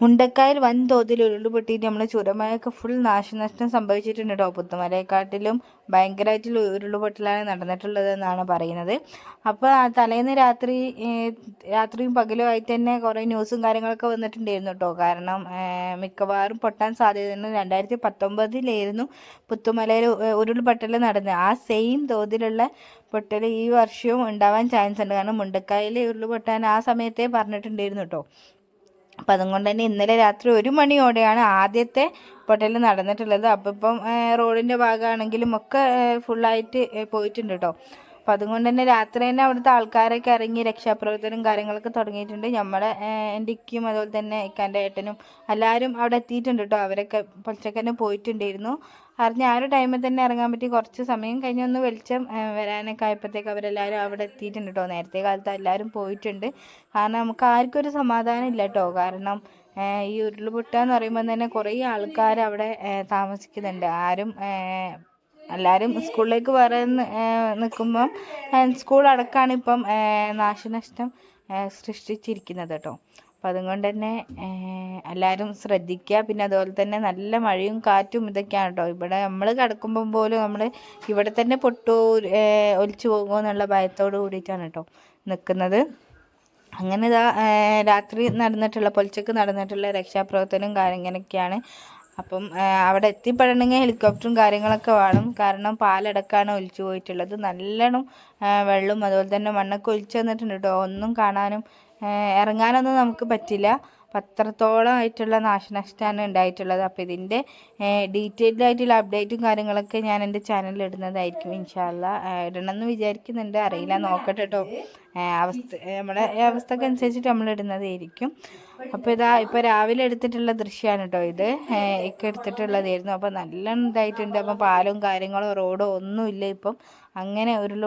മുണ്ടക്കായിൽ വൻതോതിൽ ഉരുൾപൊട്ടിയിട്ട് നമ്മുടെ ചുരമയൊക്കെ ഫുൾ നാശനഷ്ടം സംഭവിച്ചിട്ടുണ്ട് കേട്ടോ പുത്തുമലയെക്കാട്ടിലും ഭയങ്കരമായിട്ടുള്ള ഉരുൾപൊട്ടലാണ് നടന്നിട്ടുള്ളത് എന്നാണ് പറയുന്നത് അപ്പോൾ തലേന്ന് രാത്രി രാത്രിയും പകലും ആയി തന്നെ കുറേ ന്യൂസും കാര്യങ്ങളൊക്കെ വന്നിട്ടുണ്ടായിരുന്നു കേട്ടോ കാരണം മിക്കവാറും പൊട്ടാൻ സാധ്യതയുണ്ട് രണ്ടായിരത്തി പത്തൊമ്പതിലായിരുന്നു പുത്തുമലയിൽ ഉരുൾപൊട്ടൽ നടന്നത്. ആ സെയിം തോതിലുള്ള പൊട്ടൽ ഈ വർഷവും ഉണ്ടാവാൻ ചാൻസ് ഉണ്ട്. കാരണം മുണ്ടക്കായൽ ഉരുൾപൊട്ടാൻ ആ സമയത്തേ പറഞ്ഞിട്ടുണ്ടായിരുന്നു കേട്ടോ അപ്പം അതുകൊണ്ട് തന്നെ ഇന്നലെ രാത്രി ഒരു മണിയോടെയാണ് ആദ്യത്തെ പൊട്ടൽ നടന്നിട്ടുള്ളത്. അപ്പം ഇപ്പം റോഡിന്റെ ഭാഗമാണെങ്കിലും ഒക്കെ ഫുള്ളായിട്ട് പോയിട്ടുണ്ട് കേട്ടോ അപ്പം അതുകൊണ്ട് തന്നെ രാത്രി തന്നെ അവിടുത്തെ ആൾക്കാരൊക്കെ ഇറങ്ങി രക്ഷാപ്രവർത്തനം കാര്യങ്ങളൊക്കെ തുടങ്ങിയിട്ടുണ്ട്. നമ്മുടെ എന്റെ ഇക്കും അതുപോലെ തന്നെ ഇക്കാന്റെ ഏട്ടനും എല്ലാവരും അവിടെ എത്തിയിട്ടുണ്ട് കേട്ടോ അവരൊക്കെ പൊളിച്ചക്കന്നെ പോയിട്ടുണ്ടായിരുന്നു. അറിഞ്ഞ ആ ഒരു ടൈമിൽ തന്നെ ഇറങ്ങാൻ പറ്റി. കുറച്ച് സമയം കഴിഞ്ഞ് ഒന്ന് വെളിച്ചം വരാനൊക്കെ ആയപ്പോഴത്തേക്ക് അവരെല്ലാവരും അവിടെ എത്തിയിട്ടുണ്ട് കേട്ടോ നേരത്തെ കാലത്ത് എല്ലാവരും പോയിട്ടുണ്ട്. കാരണം നമുക്ക് ആർക്കും ഒരു സമാധാനം ഇല്ല കേട്ടോ കാരണം ഈ ഉരുൾപൊട്ടുക എന്ന് പറയുമ്പോൾ തന്നെ കുറേ ആൾക്കാർ അവിടെ താമസിക്കുന്നുണ്ട്. ആരും എല്ലാവരും സ്കൂളിലേക്ക് വരാൻ നിൽക്കുമ്പം സ്കൂൾ അടക്കമാണ് ഇപ്പം നാശനഷ്ടം സൃഷ്ടിച്ചിരിക്കുന്നത് കേട്ടോ അപ്പം അതുകൊണ്ട് തന്നെ എല്ലാവരും ശ്രദ്ധിക്കുക പിന്നെ അതുപോലെ തന്നെ നല്ല മഴയും കാറ്റും ഇതൊക്കെയാണ് കേട്ടോ ഇവിടെ നമ്മൾ കിടക്കുമ്പം പോലും നമ്മൾ ഇവിടെ തന്നെ പൊട്ടു ഒലിച്ചു പോകുമോ എന്നുള്ള ഭയത്തോട് കൂടിയിട്ടാണ് കേട്ടോ നിൽക്കുന്നത് അങ്ങനെ ഇതാ രാത്രി നടന്നിട്ടുള്ള പൊലിച്ചക്ക് നടന്നിട്ടുള്ള രക്ഷാപ്രവർത്തനം കാര്യങ്ങളൊക്കെയാണ് അപ്പം അവിടെ എത്തിപ്പെടണമെങ്കിൽ ഹെലികോപ്റ്ററും കാര്യങ്ങളൊക്കെ വേണം. കാരണം പാലടക്കാണ് ഒലിച്ചു പോയിട്ടുള്ളത്. നല്ലോണം വെള്ളവും അതുപോലെ തന്നെ മണ്ണൊക്കെ ഒലിച്ചു വന്നിട്ടുണ്ട് കേട്ടോ ഒന്നും കാണാനും ഇറങ്ങാനൊന്നും നമുക്ക് പറ്റില്ല. പത്രത്തോളം ആയിട്ടുള്ള നാശനഷ്ടമാണ് ഉണ്ടായിട്ടുള്ളത്. അപ്പോൾ ഇതിന്റെ ഡീറ്റെയിൽഡ് ആയിട്ടുള്ള അപ്ഡേറ്റും കാര്യങ്ങളൊക്കെ ഞാൻ എന്റെ ചാനലിൽ ഇടുന്നതായിരിക്കും. ഇൻഷാല്ല ഇടണമെന്ന് വിചാരിക്കുന്നുണ്ട്. അറിയില്ല നോക്കട്ടെ കേട്ടോ അവസ്ഥ നമ്മുടെ അവസ്ഥക്ക് അനുസരിച്ചിട്ട് നമ്മൾ ഇടുന്നതായിരിക്കും. അപ്പോൾ ഇതാ ഇപ്പോൾ രാവിലെ എടുത്തിട്ടുള്ള ദൃശ്യമാണ് കേട്ടോ ഇത്. ഒക്കെ എടുത്തിട്ടുള്ളതായിരുന്നു. അപ്പോൾ നല്ല ഇതായിട്ടുണ്ട്. അപ്പം പാലും കാര്യങ്ങളോ റോഡോ ഒന്നുമില്ല ഇപ്പം. അങ്ങനെ ഉരുൾ